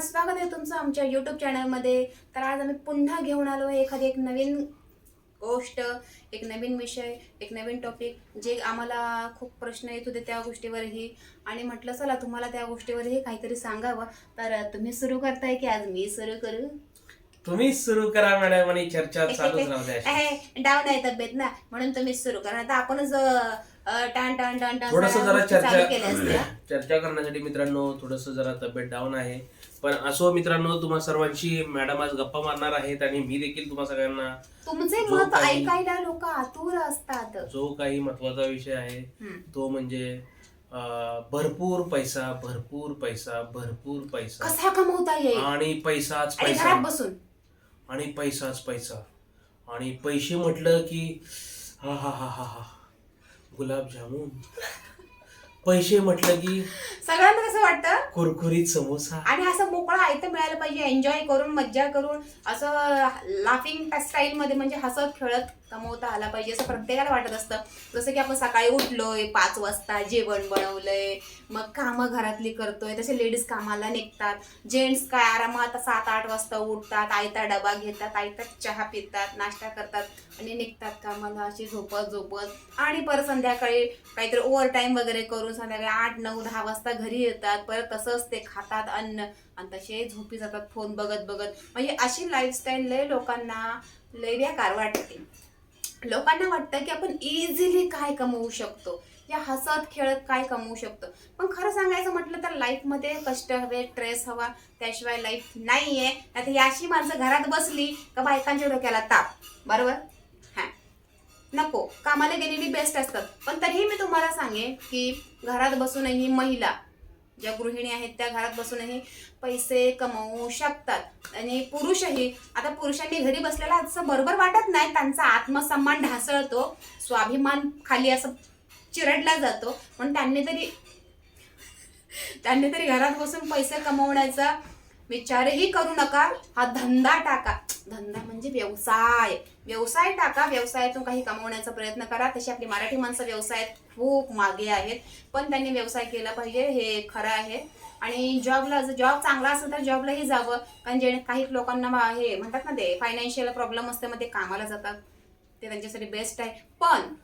स्वागत आहे तुमचं आमच्या यूट्यूब चॅनलमध्ये तर आज आम्ही पुन्हा घेऊन आलो आहे एखादी एक नवीन गोष्ट एक नवीन विषय एक नवीन टॉपिक जे आम्हाला खूप प्रश्न येत होते त्या गोष्टीवरही. आणि म्हटलं चला तुम्हाला त्या गोष्टीवरही काहीतरी सांगावं. तर तुम्ही सुरू करताय की आज मी सुरू करू? तुम्हीच सुरू करा मॅडम आणि चर्चा चालूच राहू द्या. डाऊन आहे तब्येत ना. म्हणून तुम्ही सुरू करा. आता आपणच टाण टाण टाण टाण थोडस सगळ्या जरा गोष्टी चालू केल्या असत्या. चर्चा चर्चा करण्यासाठी मित्रांनो थोडस जरा तब्येत डाऊन आहे. पण असो मित्रांनो तुम्हा सर्वांशी मॅडम आज गप्पा मारणार आहेत आणि मी देखील तुम्हा सगळ्यांना तुमचे जो मत काही- ऐकायला लोक आतुर असतात. जो काही महत्त्वाचा विषय आहे हम्म. तो म्हणजे अं, भरपूर पैसा भरपूर पैसा भरपूर पैसा. कसा कमवता येईल? आणि पैसाच आणि पैसा. बसून. आणि पैसाच पैसा. आणि पैसे म्हटलं की हा हा हा हा हा. गुलाबजामुन. पैसे म्हटलं की सगळ्यांना कसं वाटतं? कुरकुरीत समोसा. आणि असं मोकळं आयतं मिळालं पाहिजे एन्जॉय करून मज्जा करून असं लाफिंग स्टाईल मध्ये म्हणजे हसत खेळत कमवता आला पाहिजे असं प्रत्येकाला वाटत असतं. जसं की आपण सकाळी उठलोय पाच वाजता जेवण बनवलंय मग कामं घरातली करतोय तसे लेडीज कामाला निघतात. जेंट्स काय आरामात सात आठ वाजता उठतात आयता डबा घेतात आयता चहा पितात नाश्ता करतात आणि निघतात कामाला अशी झोपत झोपत आणि परत संध्याकाळी काहीतरी ओव्हर टाईम वगैरे करून संध्याकाळी आठ नऊ दहा वाजता घरी येतात. परत तसंच ते खातात अन्न आणि तसे झोपी जातात फोन बघत बघत म्हणजे अशी लाईफस्टाईल लय लोकांना लय बेकार वाटते. लोकांना वाटतं की आपण इझिली काय कमवू शकतो? या हसत खेळत काय कमवू शकतो? पण खरं सांगायचं म्हटलं तर लाईफमध्ये कष्ट हवे स्ट्रेस हवा त्याशिवाय लाईफ नाही आहे आता याशी माणसं घरात बसली का बायकांच्या डोक्याला ताप. बरोबर? हां. नको. कामाला गेलेली बेस्ट असतात. पण तरीही मी तुम्हाला सांगेन की घरात बसूनही महिला ज्या गृहिणी आहेत त्या घरात बसूनही पैसे कमवू शकतात. आणि पुरुषही आता पुरुषांनी घरी बसलेला असं बरोबर वाटत नाही त्यांचा आत्मसन्मान ढासळतो स्वाभिमान खाली असं चिरडला जातो पण त्यांनी तरी त्यांनी तरी घरात बसून पैसे कमवण्याचा विचारही करू नका हा धंदा टाका. धंदा म्हणजे व्यवसाय. व्यवसाय टाका व्यवसायातून काही कमवण्याचा प्रयत्न करा. तशी आपली मराठी माणसं व्यवसायात खूप मागे आहेत. पण त्यांनी व्यवसाय केला पाहिजे हे खरं आहे. आणि जॉबला जर जॉब चांगला असेल तर जॉबलाही जावं. कारण जे काही लोकांना बा- हे म्हणतात ना ते फायनान्शियल प्रॉब्लेम असते मग ते कामाला जातात. ते त्यांच्यासाठी बेस्ट आहे. पण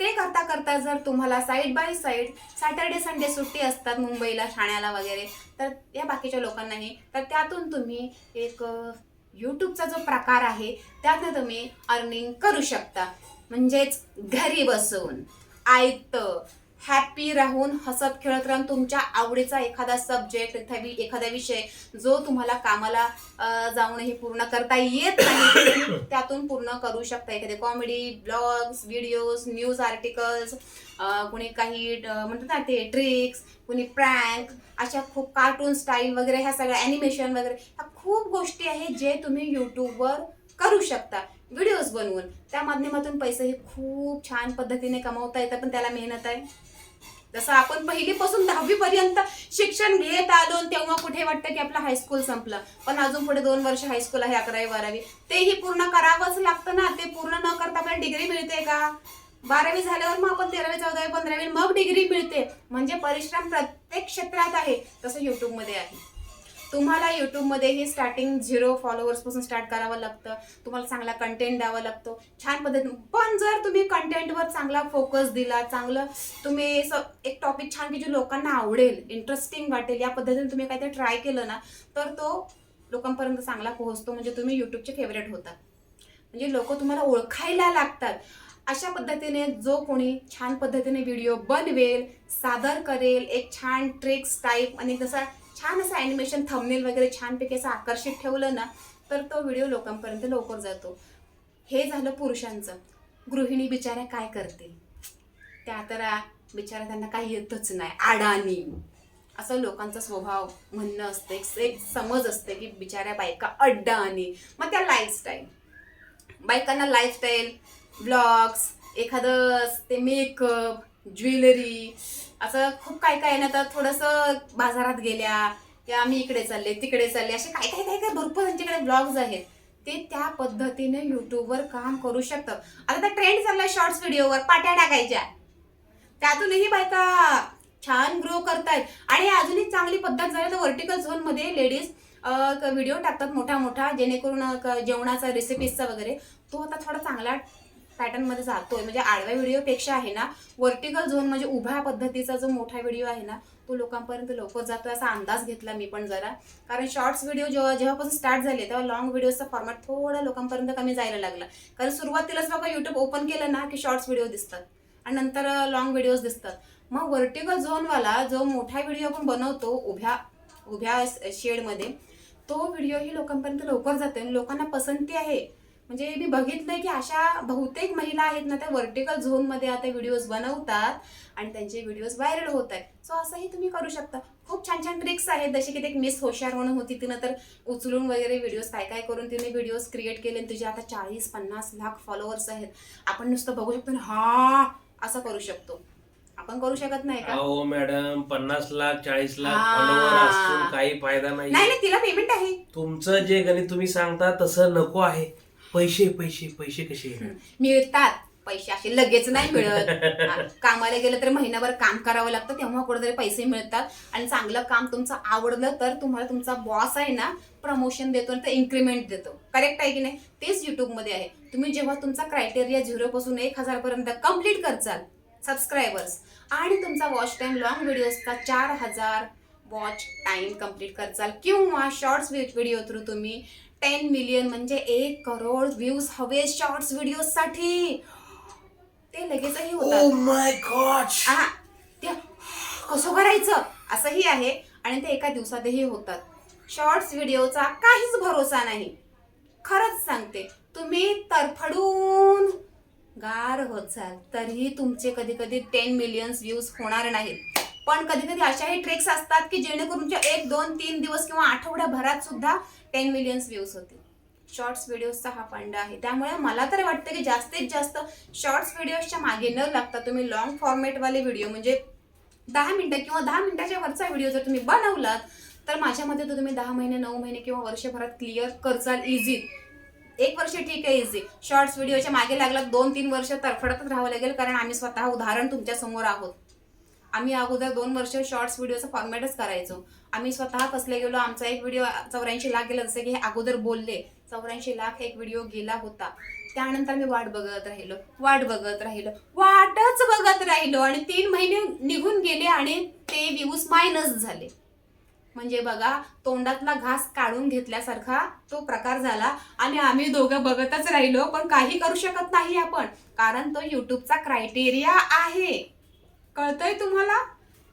ते करता करता जर तुम्हाला side by side Saturday Sunday सुट्टी असतात मुंबईला ठाण्याला वगैरे तर या बाकीच्या लोकांनाही तर त्यातून तुम्ही एक यूट्यूबचा जो प्रकार आहे त्यातनं तुम्ही अर्निंग करू शकता. म्हणजेच घरी बसून आयतं हॅपी राहून हसत खेळत राहून तुमच्या आवडीचा एखादा सब्जेक्ट एखादी एखादा विषय जो तुम्हाला कामाला जाऊन हे पूर्ण करता येत नाही त्यातून पूर्ण करू शकता. एखादे comedy blogs videos news articles कुणी काही म्हणतात ना ते ट्रिक्स कुणी प्रँक अशा खूप कार्टून स्टाईल वगैरे ह्या सगळ्या ॲनिमेशन वगैरे ह्या खूप गोष्टी आहेत जे तुम्ही यूट्यूबवर करू शकता व्हिडिओज बनवून. त्या माध्यमातून पैसे हे खूप छान पद्धतीने कमवता येतं पण त्याला मेहनत आहे. जसं आपण पहिलीपासून दहावीपर्यंत शिक्षण घेत आलो तेव्हा कुठे वाटतं की आपलं हायस्कूल संपलं. पण अजून पुढे दोन वर्ष हायस्कूल आहे अकरावी बारावी. तेही पूर्ण करावंच लागतं ना. ते पूर्ण न करता आपल्याला डिग्री मिळते का? बारावी झाल्यावर मग आपण तेरावी चौदावी पंधरावी मग डिग्री मिळते. म्हणजे परिश्रम प्रत्येक क्षेत्रात आहे तसं युट्यूबमध्ये आहे. तुम्हाला युट्यूबमध्येही स्टार्टिंग झिरो फॉलोअर्सपासून स्टार्ट करावं लागतं. तुम्हाला चांगला कंटेंट द्यावा लागतो. छान पद्धतीने. पण जर तुम्ही कंटेंटवर चांगला फोकस दिला चांगलं तुम्ही असं एक टॉपिक छान की जे लोकांना आवडेल इंटरेस्टिंग वाटेल या पद्धतीने तुम्ही काहीतरी ट्राय केलं ना तर तो लोकांपर्यंत चांगला पोहोचतो. म्हणजे तुम्ही युट्यूबचे फेवरेट होता. म्हणजे लोक तुम्हाला ओळखायला लागतात. अशा पद्धतीने जो कोणी छान पद्धतीने व्हिडिओ बनवेल सादर करेल एक छान ट्रिक्स टाईप आणि जसा छान असं ॲनिमेशन थंबनेल वगैरे छानपैकी असं आकर्षित ठेवलं ना तर तो व्हिडिओ लोकांपर्यंत लवकर जातो. हे झालं पुरुषांचं. गृहिणी बिचाऱ्या काय करतील? त्या तर बिचाऱ्या त्यांना काही येतच नाही. अडाणी. असं लोकांचा स्वभाव म्हणणं असतं. एक एक समज असते की बिचाऱ्या बायका अड्डाणी मग त्या लाईफस्टाईल बायकांना लाईफस्टाईल ब्लॉग्स एखादं ते मेकअप ज्वेलरी असं खूप काय काय आहे ना तर थोडंसं बाजारात गेल्या किंवा आम्ही इकडे चालले तिकडे चालले असे काय काय काय काय भरपूर त्यांच्याकडे ब्लॉग्स आहेत. ते त्या पद्धतीने युट्यूबवर काम करू शकतात आता तर ट्रेंड चाललाय शॉर्ट्स व्हिडिओवर पाट्या टाकायच्या. त्यातूनही बायका छान ग्रो करतायत. आणि अजूनही चांगली पद्धत झाली तर व्हर्टिकल झोनमध्ये लेडीज व्हिडिओ टाकतात मोठा मोठा जेणेकरून क- जेवणाचा रेसिपीजचा वगैरे. तो आता थोडा चांगला पॅटर्नमध्ये जातोय. म्हणजे आडव्या व्हिडिओ पेक्षा आहे ना वर्टिकल झोन म्हणजे उभ्या पद्धतीचा जो मोठा व्हिडिओ आहे ना तो लोकांपर्यंत लवकर जातोय असा अंदाज घेतला मी पण जरा. कारण शॉर्ट्स व्हिडिओ जेव्हा जेव्हापासून स्टार्ट झाले तेव्हा लॉंग व्हिडिओचा फॉर्मॅट थोडा लोकांपर्यंत कमी जायला लागला. कारण सुरुवातीलाच बघा युट्यूब ओपन केलं ना की शॉर्ट्स व्हिडिओ दिसतात. आणि नंतर लॉंग व्हिडिओज दिसतात. मग व्हर्टिकल झोनवाला जो मोठा व्हिडिओ आपण बनवतो उभ्या उभ्या शेडमध्ये तो व्हिडिओही लोकांपर्यंत लवकर जातो आणि लोकांना पसंती आहे. म्हणजे मी बघितलंय की अशा बहुतेक महिला आहेत ना त्या व्हर्टिकल झोनमध्ये आता व्हिडिओज बनवतात आणि त्यांचे व्हिडिओज व्हायरल होत आहेत. सो असंही तुम्ही करू शकता. खूप छान छान ट्रिक्स आहेत. जशी की ते मिस होशार म्हणून होती तिनं तर उचलून वगैरे व्हिडिओज काय काय करून तिने व्हिडिओज क्रिएट केले आणि तिचे आता चाळीस पन्नास लाख फॉलोअर्स आहेत. आपण नुसतं बघू शकतो हा असं करू शकतो. आपण करू शकत नाही का? अहो मॅडम पन्नास लाख चाळीस लाख हा. असून काही फायदा नाही नाही नाही तिला पेमेंट आहे. तुमचं जे गणित तुम्ही सांगता तसं नको आहे. पैसे पैसे पैसे कसे येणार? मिळतात. पैसे असे लगेच नाही मिळत. हा, कामाला गेलं तर महिनाभर काम करावं लागतं तेव्हा कुठेतरी पैसे मिळतात. आणि चांगलं काम तुमचं आवडलं तर तुम्हाला तुमचा बॉस आहे ना प्रमोशन देतो आणि ते इन्क्रीमेंट देतो. करेक्ट आहे की नाही? तेच युट्यूबमध्ये आहे. तुम्ही जेव्हा तुमचा क्रायटेरिया झिरो पासून एक हजार पर्यंत कंप्लीट करचाल सबस्क्रायबर्स आणि तुमचा वॉच टाइम लॉंग व्हिडिओजचा चार हजार वॉच टाइम कंप्लीट करचाल किंवा शॉर्ट्स व्हिडिओ थ्रू तुम्ही टेन मिलियन म्हणजे एक करोड व्ह्यूज हवे शॉर्ट्स व्हिडिओसाठी ते लगेचही ओ होतात. माय गॉड ते कसं करायचं? असंही आहे आणि ते एका दिवसातही होतात. शॉर्ट्स व्हिडिओचा काहीच भरोसा नाही. खरंच सांगते तुम्ही तरफडून गार होत जाल. तरीही तुमचे कधी कधी टेन मिलियन्स व्ह्यूज होणार नाहीत. पण कधी कधी अशाही ट्रिक्स असतात की जेणेकरून एक दोन तीन दिवस किंवा आठवड्याभरात सुद्धा टेन मिलियन्स व्ह्यूज होतील. शॉर्ट्स व्हिडिओजचा हा फंड आहे. त्यामुळे मला तर वाटतं की जास्तीत जास्त शॉर्ट्स व्हिडिओजच्या मागे न लागता तुम्ही लॉंग फॉर्मॅटवाले व्हिडिओ म्हणजे दहा मिनटं किंवा दहा मिनटाच्या वरचा व्हिडिओ जर तुम्ही बनवलात तर माझ्या मते तो तुम्ही दहा महिने नऊ महिने किंवा वर्षभरात क्लिअर करचाल इझी एक वर्ष ठीक आहे इझी शॉर्ट्स व्हिडिओच्या मागे लागला दोन तीन वर्ष तरफडतच राहावं लागेल कारण आम्ही स्वतः उदाहरण तुमच्यासमोर आहोत. आम्ही अगोदर दोन वर्ष शॉर्ट्स व्हिडिओचा फॉर्मॅटच करायचो. आम्ही स्वतः कसले गेलो आमचा एक व्हिडिओ चौऱ्याऐंशी लाख गेला जसं की हे अगोदर बोलले चौऱ्याऐंशी लाख एक व्हिडिओ गेला होता. त्यानंतर मी वाट बघत राहिलो वाट बघत राहिलो वाटच बघत राहिलो आणि तीन महिने निघून गेले आणि ते व्ह्यूज मायनस झाले. म्हणजे बघा तोंडातला घास काढून घेतल्यासारखा तो प्रकार झाला आणि आम्ही दोघं बघतच राहिलो पण काही करू शकत नाही आपण कारण तो युट्यूबचा क्रायटेरिया आहे. कळतंय तुम्हाला?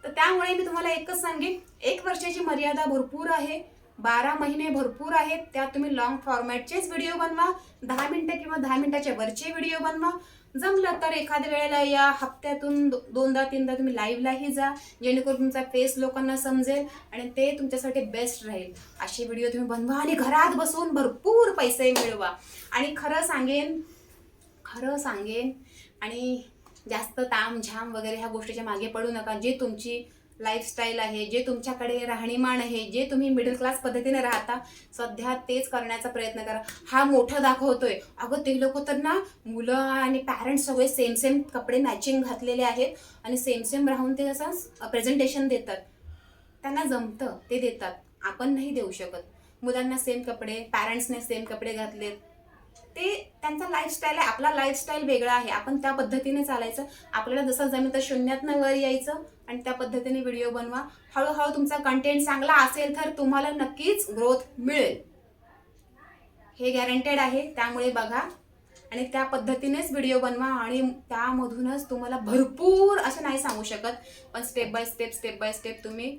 तर त्यामुळे मी तुम्हाला एकच सांगेन. एक वर्षाची मर्यादा भरपूर आहे. बारा महिने भरपूर आहेत. त्यात तुम्ही लॉंग फॉर्मॅटचेच व्हिडिओ बनवा. दहा मिनटं किंवा दहा मिनटाच्या वरचे व्हिडिओ बनवा. जमलं तर एखाद्या वेळेला या हप्त्यातून दो- दोनदा तीनदा तुम्ही लाईव्हलाही जा. जेणेकरून तुमचा फेस लोकांना समजेल आणि ते तुमच्यासाठी बेस्ट राहील. असे व्हिडिओ तुम्ही बनवा आणि घरात बसून भरपूर पैसे मिळवा. आणि खरं सांगेन खरं सांगेन आणि जास्त ताम झाम वगैरे ह्या गोष्टीच्या मागे पडू नका. जे तुमची लाईफस्टाईल आहे जे तुमच्याकडे राहणीमान आहे जे तुम्ही मिडल क्लास पद्धतीने राहता सध्या तेच करण्याचा प्रयत्न करा. हा मोठा दाखवतोय. अगं ते लोक तर ना मुलं आणि पॅरेंट्स सगळे सेम सेम कपडे मॅचिंग घातलेले आहेत आणि सेम सेम राहून ते असं प्रेझेंटेशन देतात. त्यांना जमतं ते देतात. आपण नाही देऊ शकत. मुलांना सेम कपडे पॅरेंट्सने सेम कपडे घातलेत. ते त्यांचा लाईफस्टाईल आहे आपला लाईफस्टाईल वेगळा आहे. आपण त्या पद्धतीने चालायचं. आपल्याला जसं जमेल तर शून्यातनं वर यायचं आणि त्या पद्धतीने व्हिडिओ बनवा. हळूहळू तुमचा कंटेंट चांगला असेल तर तुम्हाला नक्कीच ग्रोथ मिळेल. हे गॅरंटेड आहे. त्यामुळे बघा. आणि त्या पद्धतीनेच व्हिडिओ बनवा आणि त्यामधूनच तुम्हाला भरपूर असं नाही सांगू शकत. पण step by step step by step तुम्ही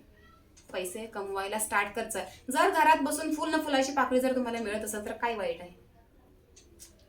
पैसे कमवायला स्टार्ट करचाल जर घरात बसून फुल न फुलाची पाकळी जर तुम्हाला मिळत असेल तर काय वाईट आहे?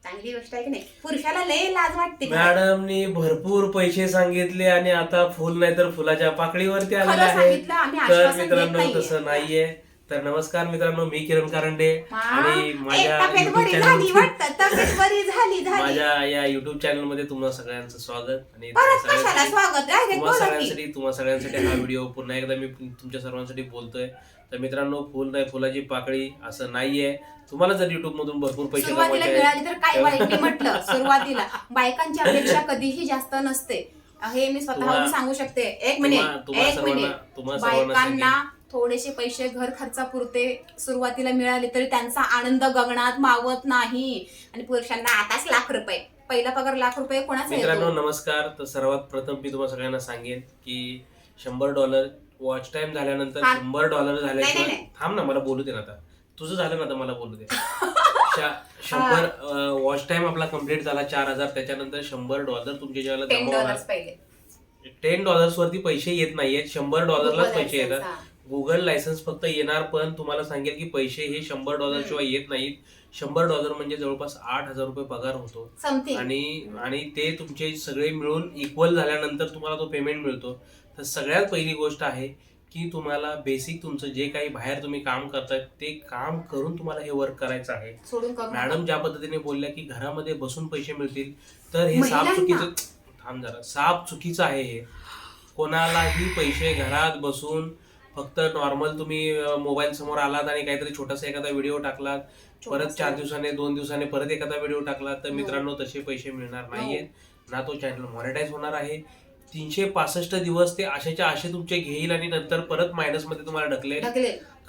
चांगली गोष्ट आहे की नाही? पुरुषाला लय लाज वाटते? मॅडमनी भरपूर पैसे सांगितले आणि आता फुल नाही तर फुलाच्या पाकळीवरती आलेले खरं आहे. सांगितलं आम्ही तर आश्वासन देत मित्रांनो नाहीये. तसं नाहीये. तर नमस्कार मित्रांनो मी किरण कारंडे आणि माझ्या तब्येत युट्यूब बरी झाली चॅनल वाटतं. तब्येत बरी झाली झाली. माझ्या या युट्यूब चॅनलमध्ये तुम्हा सगळ्यांचं स्वागत आणि परत तुम्हा कशाला सगळ्यांसाठी- स्वागत? आहे तुम्हा बोला की. सगळ्यांसाठी तुम्हा सगळ्यांसाठी हा व्हिडिओ पुन्हा एकदा मी तुमच्या सर्वांसाठी बोलतोय. तर मित्रांनो फुल नाही फुलाची पाकळी असं नाहीये. तुम्हाला जर युट्यूब मधून भरपूर पैसे सुरुवातीला कमवायचे आहेत मिळाली तर काय वाईट मी म्हटलं सुरुवातीला. बायकांची अपेक्षा कधीही जास्त नसते. हे मी स्वतःहून तुम्हा- सांगू शकते. एक मिनिट तुम्हा तुम्हा एक सर्वांना मिनिट तुम्हा सर्वांना बायकांना सांगेन थोडेसे पैसे घर खर्चापुरते सुरुवातीला मिळाले तरी त्यांचा आनंद गगनात मावत नाही. आणि पुरुषांना आताच लाख रुपये. पहिला पगार लाख रुपये कोणाचा मित्रांनो येतो नमस्कार. तर सर्वात प्रथम मी तुम्हाला सगळ्यांना सांगेन की शंभर डॉलर वॉच टाइम झाल्यानंतर हा. शंभर डॉलर झाल्याशिवाय नाही, नाही. थांब ना मला बोलू दे ना आता. तुझं झालं ना आता मला बोलू दे. शा- शंभर वॉच टाइम आपला कंप्लीट झाला चार हजार. त्याच्यानंतर शंभर डॉलर तुमच्या ज्याला टेन जमा डॉलर्स पहिले. टेन डॉलर्स वरती पैसे येत नाहीयेत. शंभर डॉलरलाच Google पैसे येतात. AdSense, हा. गुगल लायसन्स फक्त येणार पण तुम्हाला सांगेल की पैसे हे शंभर डॉलर शिवाय येत नाहीत. शंभर डॉलर म्हणजे जवळपास आठ हजार रुपये पगार होतो आणि आणि ते तुमचे सगळे मिळून इक्वल झाल्यानंतर तुम्हाला तो पेमेंट मिळतो तर सगळ्यात पहिली गोष्ट आहे की तुम्हाला बेसिक तुमचं जे काही बाहेर तुम्ही काम करताय ते काम करून तुम्हाला हे वर्क करायचं आहे. मॅडम ज्या पद्धतीने बोलल्या की घरामध्ये बसून पैसे मिळतील तर हे. साप चुकीचं थांब जरा साप चुकीचं आहे हे कोणालाही पैसे घरात बसून फक्त नॉर्मल तुम्ही मोबाईल समोर आलात आणि काहीतरी छोटासा एखादा व्हिडिओ टाकलात परत. चार दिवसाने दोन दिवसाने परत एखादा व्हिडिओ टाकला तर हो. मित्रांनो तसे पैसे मिळणार हो. नाहीयेत ना तो चॅनल मॉनिटाईज होणार आहे तीनशे पासष्ट दिवस ते आशेच्या आशे तुमचे घेईल आणि नंतर परत मायनसमध्ये तुम्हाला ढकलेल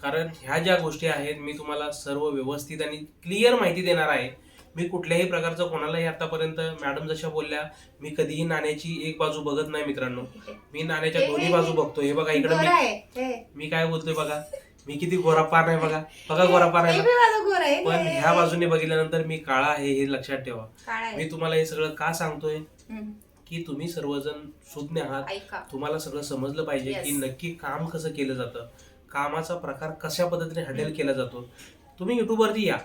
कारण ह्या ज्या गोष्टी आहेत मी तुम्हाला सर्व व्यवस्थित आणि क्लिअर माहिती देणार आहे मी कुठल्याही प्रकारचं कोणालाही आतापर्यंत मॅडम जशा बोलल्या मी कधीही नाण्याची एक बाजू बघत नाही मित्रांनो मी नाण्याच्या दोन्ही बाजू. बघतो हे बघा इकडे मी. मी काय बोलतोय बघा मी किती गोरा पार नाही बघा बघा गोरा पार हे आहे. पण. ह्या बाजूने बघितल्यानंतर मी काळा आहे हे लक्षात ठेवा. मी तुम्हाला हे सगळं का सांगतोय. की तुम्ही सर्वजण सुज्ञ आहात तुम्हाला सगळं समजलं पाहिजे. की नक्की काम कसं केलं जातं कामाचा प्रकार कशा पद्धतीने हँडल केला जातो तुम्ही युट्यूबवरती या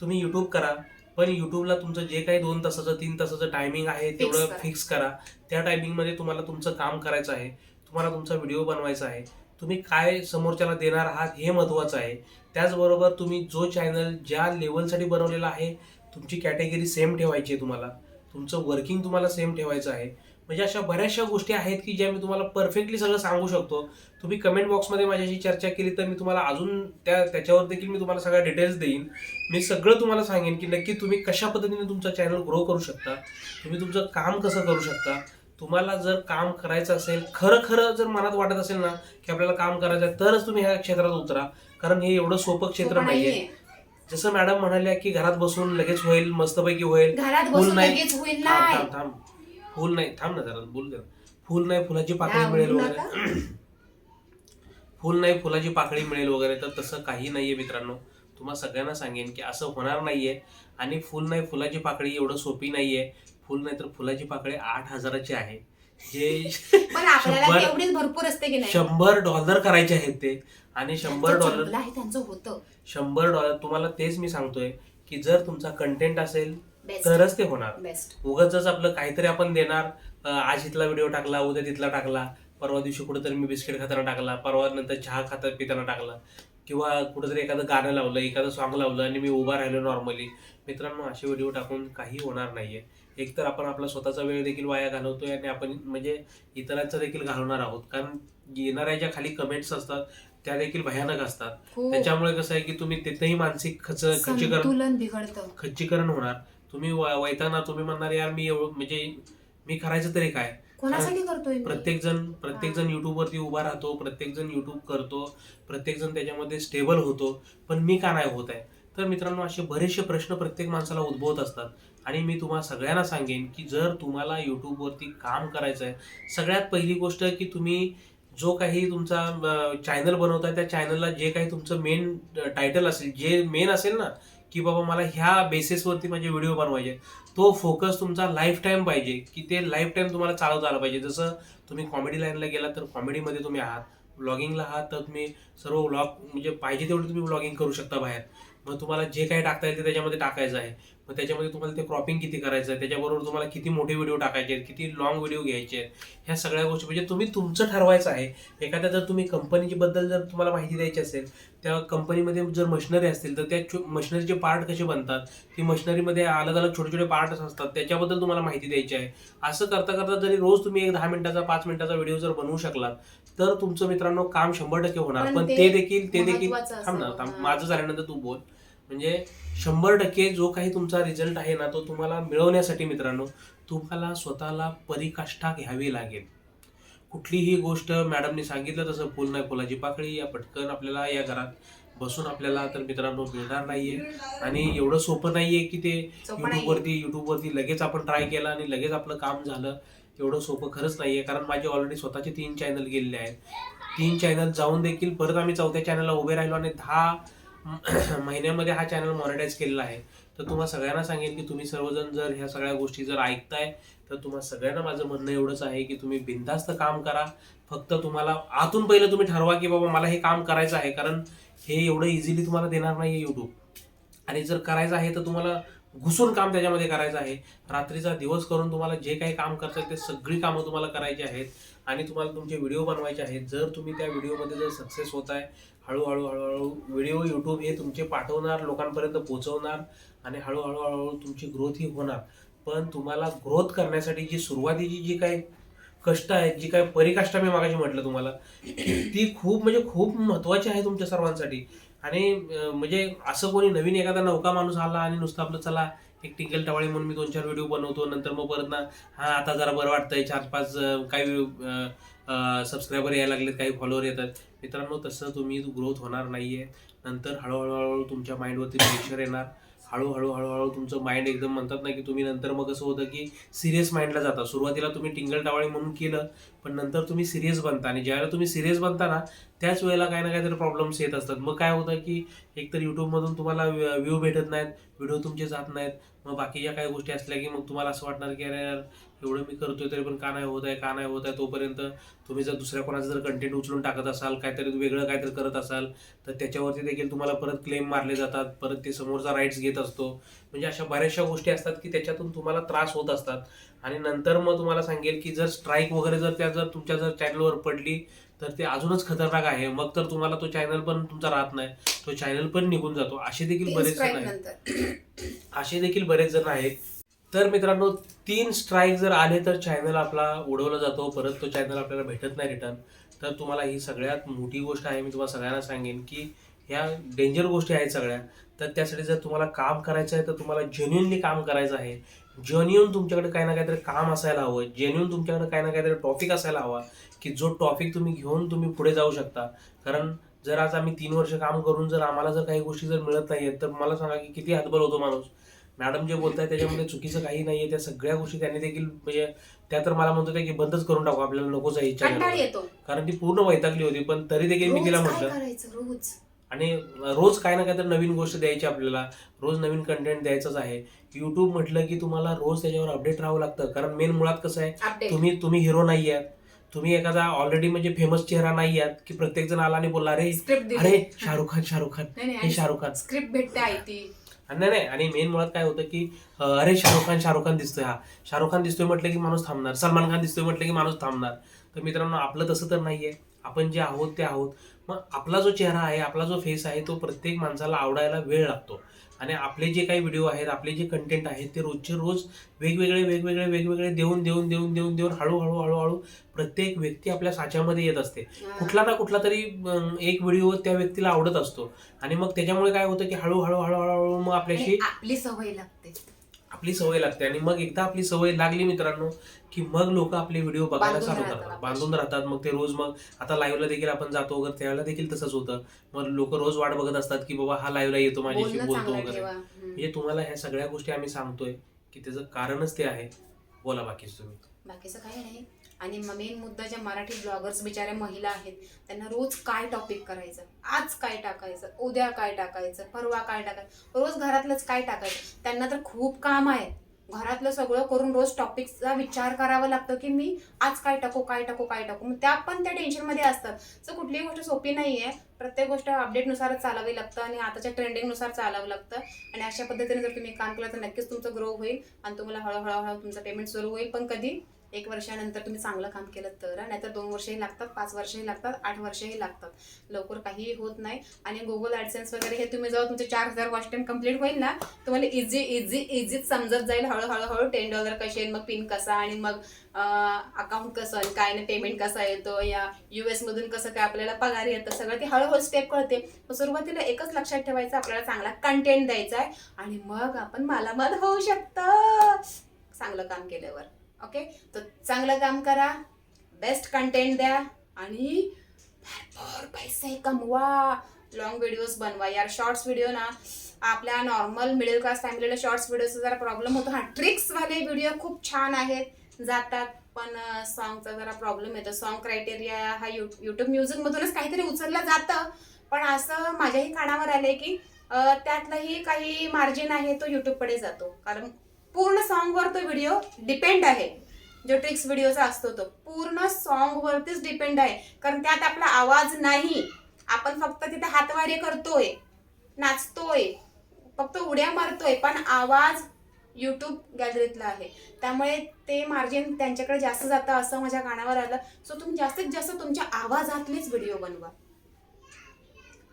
तुम्ही युट्यूब करा पण युट्यूबला तुमचं जे काही दोन तासाचं तीन तासाचं टायमिंग आहे तेवढं. फिक्स करा. त्या टायमिंगमध्ये तुम्हाला तुमचं काम करायचं आहे. तुम्हाला तुमचा व्हिडिओ बनवायचा आहे. तुम्ही काय समोरच्याला देणार आहात हे महत्त्वाचं आहे. त्याचबरोबर तुम्ही जो चॅनल ज्या लेवलसाठी बनवलेला आहे तुमची कॅटेगरी सेम ठेवायची आहे तुम्हाला. तुमचं वर्किंग तुम्हाला सेम ठेवायचं आहे. म्हणजे अशा बऱ्याचशा गोष्टी आहेत की ज्या मी तुम्हाला परफेक्टली सगळं सांगू शकतो. तुम्ही कमेंट बॉक्समध्ये माझ्याशी चर्चा केली तर मी तुम्हाला अजून त्या त्याच्यावर देखील मी तुम्हाला सगळ्या डिटेल्स देईन. मी सगळं तुम्हाला सांगेन की नक्की तुम्ही कशा पद्धतीने तुमचा चॅनल ग्रो करू शकता तुम्ही तुमचं काम कसं करू शकता. तुम्हाला जर काम करायचं असेल खरं खरं जर मनात वाटत असेल ना की आपल्याला काम करायचं आहे तरच तुम्ही ह्या क्षेत्रात उतरा. कारण हे एवढं सोपं क्षेत्र नाहीये. जसं मॅडम म्हणाल्या की घरात बसून लगेच होईल मस्तपैकी होईल. होईल थांब थांब. फुल नाही थांब ना जरा बोल दे ना. फुल नाही फुलाची पाकळी मिळेल वगैरे. फुल नाही फुलाची पाकळी मिळेल वगैरे तर तसं काही नाहीये मित्रांनो. तुम्हाला सगळ्यांना सांगेन की असं होणार नाहीये. आणि फुल नाही फुलाची पाकळी एवढं सोपी नाहीये. फुल नाही तर फुलाची पाकळी आठ हजाराची आहे. जे भरपूर असते की नाही? शंभर डॉलर करायचे आहेत ते. आणि शंभर डॉलर त्यांचं होतं. शंभर डॉलर तुम्हाला तेच मी सांगतोय की जर तुमचा कंटेंट असेल तरच ते होणार. बेस्ट उगाच आपलं काहीतरी आपण देणार आज इथला व्हिडिओ टाकला उद्या तिथला टाकला परवा दिवशी कुठेतरी मी बिस्किट खाताना टाकला परवा नंतर चहा खाता पिताना टाकला किंवा कुठेतरी एखादं गाणं लावलं एखादं सॉंग लावलं आणि मी उभा राहिलो नॉर्मली मित्रांनो असे व्हिडिओ टाकून काही होणार नाहीये. एकतर आपण आपला स्वतःचा वेळ देखील वाया घालवतोय आणि आपण म्हणजे इतरांचा देखील घालवणार आहोत. कारण येणाऱ्या ज्या खाली कमेंट्स असतात त्या देखील भयानक असतात. त्याच्यामुळे कसं आहे की तुम्ही तिथेही मानसिक खच खच्चीकरण बिघडतं. खच्चीकरण होणार. तुम्ही वैताना तुम्ही म्हणणार यार मी एवढं म्हणजे मी करायचं तरी काय? कोणासाठी करतोय? प्रत्येक जण प्रत्येक जण युट्यूब वरती उभा राहतो प्रत्येक जण युट्यूब करतो प्रत्येक जण त्याच्यामध्ये स्टेबल होतो पण मी का नाही होत आहे? तर मित्रांनो असे बरेचसे प्रश्न प्रत्येक माणसाला उद्भवत असतात. आणि मी तुम्हाला सगळ्यांना सांगेन की जर तुम्हाला युट्यूब वरती काम करायचं आहे सगळ्यात पहिली गोष्ट की तुम्ही जो काही तुमचा चॅनल बनवताय त्या चॅनलला जे काही तुमचं मेन टायटल असेल जे मेन असेल ना की बाबा मला ह्या बेसिसवरती माझे व्हिडिओ बनवायचे तो फोकस तुमचा लाईफ टाईम पाहिजे की ते लाईफ टाईम तुम्हाला चालवता आलं पाहिजे. जसं तुम्ही कॉमेडी लाईनला गेला तर कॉमेडीमध्ये तुम्ही आहात. ब्लॉगिंगला आहात तर तुम्ही सर्व व्लॉग म्हणजे पाहिजे तेवढे तुम्ही ब्लॉगिंग करू शकता बाहेर. मग तुम्हाला जे काही टाकता येईल ते त्याच्यामध्ये टाकायचं आहे. मग त्याच्यामध्ये तुम्हाला ते क्रॉपिंग किती करायचं आहे त्याच्याबरोबर तुम्हाला किती मोठे व्हिडिओ टाकायचे आहेत किती लॉंग व्हिडिओ घ्यायचे आहेत ह्या सगळ्या गोष्टी. म्हणजे तुम्ही तुमचं ठरवायचं आहे. एखाद्या जर तुम्ही कंपनीची बद्दल जर तुम्हाला माहिती द्यायची असेल त्या कंपनीमध्ये जर मशिनरी असतील तर त्या मशिनरीचे पार्ट कसे बनतात? ती मशिनरीमध्ये अलग अलग छोटे छोटे पार्ट्स असतात त्याच्याबद्दल तुम्हाला माहिती द्यायची आहे. असं करता करता जरी रोज तुम्ही एक दहा मिनिटाचा पाच मिनिटाचा व्हिडिओ जर बनवू शकलात तर तुमचं मित्रांनो काम शंभर टक्के होणार. पण ते देखील ते देखील थांब ना. माझं झाल्यानंतर तू बोल. म्हणजे शंभर टक्के जो काही तुमचा रिझल्ट आहे ना तो तुम्हाला मिळवण्यासाठी मित्रांनो तुम्हाला स्वतःला परिकाष्ठा घ्यावी लागेल. कुठलीही गोष्ट मॅडमनी सांगितलं तसं फुल नाही फुलाची पाकळी या पटकन आपल्याला या घरात बसून आपल्याला तर मित्रांनो मिळणार नाहीये. आणि एवढं सोपं नाहीये की ते. युट्यूबवरती युट्यूबवरती लगेच आपण ट्राय केलं आणि लगेच आपलं काम झालं. एवढं सोपं खरंच नाहीये कारण माझे ऑलरेडी स्वतःचे तीन चॅनल गेलेले आहेत. तीन चॅनल जाऊन देखील परत आम्ही चौथ्या चॅनलला उभे राहिलो आणि दहा महिन्यामध्ये हा चॅनल मॉनिटाईज केलेला आहे. तर तुम्हाला सगळ्यांना सांगेन की तुम्ही सर्वजण जर ह्या सगळ्या गोष्टी जर ऐकताय तर तुम्हाला सगळ्यांना माझं म्हणणं एवढंच आहे की तुम्ही बिनधास्त काम करा. फक्त तुम्हाला आतून पहिलं तुम्ही ठरवा की बाबा मला हे काम करायचं आहे कारण हे एवढं इझिली तुम्हाला देणार नाही युट्यूब आणि जर करायचं आहे तर तुम्हाला घुसून काम त्याच्यामध्ये करायचं आहे. रात्रीचा दिवस करून तुम्हाला जे काही काम करतात ते सगळी कामं तुम्हाला करायची आहेत. आणि तुम्हाला तुमचे व्हिडिओ बनवायचे आहेत. जर तुम्ही त्या व्हिडिओमध्ये जर सक्सेस होत आहे हळूहळू हळूहळू व्हिडिओ यूट्यूब हे तुमचे पाठवणार लोकांपर्यंत पोहोचवणार आणि हळूहळू हळूहळू तुमची ग्रोथ ही होणार. पण तुम्हाला ग्रोथ करण्यासाठी जी सुरुवातीची जी काही कष्ट आहेत जी काही परिकाष्ठा मी मागाशी म्हटलं तुम्हाला ती खूप म्हणजे खूप महत्वाची आहे तुमच्या सर्वांसाठी. आणि म्हणजे असं कोणी नवीन एखादा नौका माणूस आला आणि नुसतं आपलं चला एक टिंकल टवाळी म्हणून मी दोन चार व्हिडिओ बनवतो. नंतर मग परत ना हा आता जरा बरं वाटतंय. चार पाच काही सबस्क्रायबर यायला लागलेत काही फॉलोअर येतात. मित्रांनो तसं तुम्ही ग्रोथ होणार नाही आहे नंतर हळूहळू हळूहळू तुमच्या माइंडवरती प्रेशर येणार. हळूहळू हळूहळू तुमचं माइंड एकदम म्हणतात ना की तुम्ही नंतर मग असं होतं की सिरियस माइंडला जाता. सुरुवातीला तुम्ही टिंगल टावाळी म्हणून केलं पण नंतर तुम्ही सिरियस बनता. आणि ज्यावेळेला तुम्ही सिरियस बनता ना त्याच वेळेला काही ना काहीतरी प्रॉब्लेम्स येत असतात. मग काय होतं की एकतर युट्यूबमधून तुम्हाला व्ह्यू भेटत नाहीत व्हिडिओ तुमचे जात नाहीत. मग बाकीच्या काही गोष्टी असल्या की मग तुम्हाला असं वाटणार की अरे यार एवढं मी करतोय तरी पण का नाही होत आहे का नाही होत आहे तोपर्यंत तुम्ही जर दुसऱ्या कोणाचं जर कंटेंट उचलून टाकत असाल काहीतरी वेगळं काहीतरी करत असाल तर त्याच्यावरती देखील तुम्हाला परत क्लेम मारले जातात परत ते समोरचा राईट्स घेत असतो. म्हणजे अशा बऱ्याचशा गोष्टी असतात की त्याच्यातून तुम्हाला त्रास होत असतात. आणि नंतर मग तुम्हाला सांगेल की जर स्ट्राईक वगैरे जर त्या जर तुमच्या जर चॅनलवर पडली तर ते अजूनच खतरनाक आहे. मग तर तुम्हाला तो चॅनल पण तुमचा राहत नाही. तो चॅनल पण निघून जातो. असे देखील बरेच जण आहेत. असे देखील बरेच जण आहेत तर मित्रांनो तीन स्ट्राईक जर आले तर चॅनल आपला उडवला जातो. परत तो चॅनल आपल्याला भेटत नाही रिटर्न तर तुम्हाला ही सगळ्यात मोठी गोष्ट आहे. मी तुम्हाला सगळ्यांना सांगेन की ह्या डेंजर गोष्टी आहेत सगळ्या. तर त्यासाठी जर तुम्हाला काम करायचं आहे तर तुम्हाला जेन्युनली काम करायचं आहे. जेन्युन तुमच्याकडे काही ना काहीतरी काम असायला हवं. जेन्युन तुमच्याकडे काही ना काहीतरी टॉपिक असायला हवा की जो टॉपिक तुम्ही घेऊन तुम्ही पुढे जाऊ शकता. कारण जर आज आम्ही तीन वर्ष काम करून जर आम्हाला जर काही गोष्टी जर मिळत नाही आहेत तर मला सांगा की किती हातबल होतो माणूस. मॅडम जे बोलताय त्याच्यामध्ये चुकीचं काही नाहीये. त्या सगळ्या गोष्टी त्यांनी देखील म्हणजे त्या तर मला म्हणत की बंदच करून टाकू आपल्याला नकोच आहे कंटाळ येतो. कारण ती पूर्ण वैतागली होती पण तरी देखील मी रोज तिला काय म्हटलं. करायचं? रोज. आणि रोज काय ना काय तर नवीन गोष्ट द्यायची आपल्याला. रोज नवीन कंटेंट द्यायचंच आहे. युट्यूब म्हटलं की तुम्हाला रोज त्याच्यावर अपडेट राहावं लागतं. कारण मेन मुळात कसं आहे अपडेट तुम्ही तुम्ही हिरो नाही आहात. तुम्ही एखादा ऑलरेडी म्हणजे फेमस चेहरा नाही आहात की प्रत्येक जण आला आणि बोलला अरे स्क्रिप्ट अरे शाहरुख खान शाहरुख खान. नाही हे नाही शाहरुख खान. स्क्रिप्ट भेटते आहे ती नाही नाही आणि मेन मुळात काय होतं की अरे शाहरुख खान शाहरुख खान दिसतोय हा. शाहरुख खान दिसतोय म्हटलं की माणूस थांबणार. सलमान खान दिसतोय म्हटलं की माणूस थांबणार. तर मित्रांनो आपलं तसं तर नाहीये. आपण जे आहोत ते आहोत. मग आपला जो चेहरा आहे आपला जो फेस आहे तो प्रत्येक माणसाला आवडायला वेळ लागतो. आणि आपले जे काही व्हिडिओ आहेत आपले जे कंटेंट आहेत ते रोजचे रोज वेगवेगळे वेगवेगळे वेगवेगळे देऊन देऊन देऊन देऊन देऊन हळूहळू हळूहळू प्रत्येक व्यक्ती आपल्या साच्यामध्ये येत असते. कुठला ना कुठला तरी एक व्हिडिओ त्या व्यक्तीला आवडत असतो. आणि मग त्याच्यामुळे काय होतं की हळूहळू हळूहळू हळू मग आपल्याशी आपली सवय लागते. आपली सवय लागते आणि मग एकदा आपली सवय लागली मित्रांनो की मग लोक आपले व्हिडिओ बघायला चालू करतात. बांधून राहतात. मग ते रोज मग आता लाईव्हला देखील आपण जातो वगैरे त्यावेळेला देखील तसंच होतं. मग लोक रोज वाट बघत असतात की बाबा हा लाईव्हला येतो माझ्याशी बोलतो वगैरे. म्हणजे तुम्हाला ह्या सगळ्या गोष्टी आम्ही सांगतोय की त्याचं कारणच ते आहे. बोला बाकीच तुम्ही. बाकीचं काही नाही. आणि मेन मुद्दा ज्या मराठी ब्लॉगर्स बिचाऱ्या महिला आहेत त्यांना रोज काय टॉपिक करायचं? आज काय टाकायचं? उद्या काय टाकायचं? परवा काय टाकायचं? रोज घरातलंच काय टाकायचं? त्यांना तर खूप काम आहे. घरातलं सगळं करून रोज टॉपिकचा विचार करावा लागतो की मी आज काय टाकू काय टाकू काय टाकू? मग त्या पण त्या टेन्शनमध्ये असतात. सो कुठलीही गोष्ट सोपी नाही आहे प्रत्येक गोष्ट अपडेटनुसारच चालावी लागतं आणि आताच्या ट्रेंडिंगनुसार चालावं लागतं. आणि अशा पद्धतीने जर तुम्ही काम केलं तर नक्कीच तुमचं ग्रो होईल आणि तुम्हाला हळूहळू तुमचं पेमेंट सुरू होईल. पण कधी? एक वर्षानंतर तुम्ही चांगलं काम केलं तर नाहीतर दोन वर्षही लागतात पाच वर्षही लागतात आठ वर्षही लागतात. लवकर काहीही होत नाही. आणि गुगल ॲडसेन्स वगैरे हे तुम्ही जेव्हा तुमचे चार हजार वॉच टाईम कंप्लीट होईल ना तुम्हाला इझी इझी इझीच समजत जाईल. हळूहळू हळू टेन डॉलर कसे आहेत, मग पिन कसा आणि मग अकाउंट कसं आणि काय नाही पेमेंट कसा येतो या यू एसमधून कसं काय आपल्याला पगार येतं सगळं ते हळूहळू स्टेप कळते. मग सुरुवातीला एकच लक्षात ठेवायचं आपल्याला चांगला कंटेंट द्यायचा आहे आणि मग आपण मालामाल होऊ शकतं. चांगलं काम केल्यावर. ओके? तर चांगलं काम करा बेस्ट कंटेंट द्या आणि भरपूर पैसे कमवा. लॉंग व्हिडिओज बनवा. यार शॉर्ट्स व्हिडिओ ना आपल्या नॉर्मल मिडल क्लास फॅमिलीला शॉर्ट्स व्हिडिओचा जरा प्रॉब्लेम होतो. हा ट्रिक्सवाले व्हिडिओ खूप छान आहेत जातात. पण सॉंगचा जरा प्रॉब्लेम येतो. सॉन्ग क्रायटेरिया हा यू यूट्यूब म्युझिकमधूनच काहीतरी उचललं जातं. पण असं माझ्याही कानावर आलंय की त्यातलंही काही मार्जिन आहे तो युट्यूबकडे जातो. कारण पूर्ण सॉन्गवर तो व्हिडिओ डिपेंड आहे. जो ट्रिक्स व्हिडिओचा असतो तो. पूर्ण सॉन्गवरतीच डिपेंड आहे. कारण त्यात आपला आवाज नाही. आपण फक्त तिथे हातवारे करतोय. नाचतोय. फक्त उड्या मारतोय. पण आवाज यूट्यूब गॅलरीतला आहे. त्यामुळे ते मार्जिन त्यांच्याकडे जास्त जातं असं माझ्या कानावर आलं. सो तुम्ही जास्तीत जास्त तुमच्या आवाजातलेच व्हिडिओ बनवा.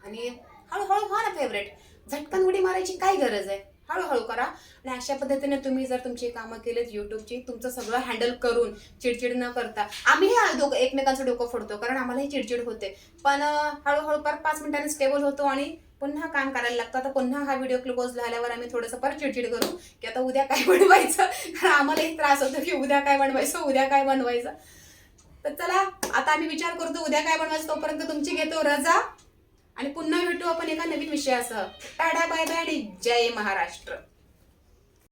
आणि हळूहळू व्हा ना फेवरेट झटकन उडी मारायची काय गरज आहे? हळूहळू करा. आणि अशा पद्धतीने तुम्ही जर तुमची कामं केलीत युट्यूबची तुमचं सगळं हँडल करून चिडचिड न करता. आम्ही एकमेकांचं डोकं फोडतो कारण आम्हालाही चिडचिड होते. पण हळूहळू पर पाच मिनिटांनी स्टेबल होतो आणि पुन्हा काम करायला लागतं. आता पुन्हा हा व्हिडिओ क्लोज झाल्यावर आम्ही थोडंसं परत चिडचिड करू की आता उद्या काय बनवायचं? कारण आम्हालाही त्रास होतो की उद्या काय बनवायचं उद्या काय बनवायचं. तर चला आता आम्ही विचार करतो उद्या काय बनवायचं तोपर्यंत तुमची घेतो रजा. आणि पुन्हा भेटू आपण एका नवीन विषयासह. टाटा बाय बाय आणि जय महाराष्ट्र.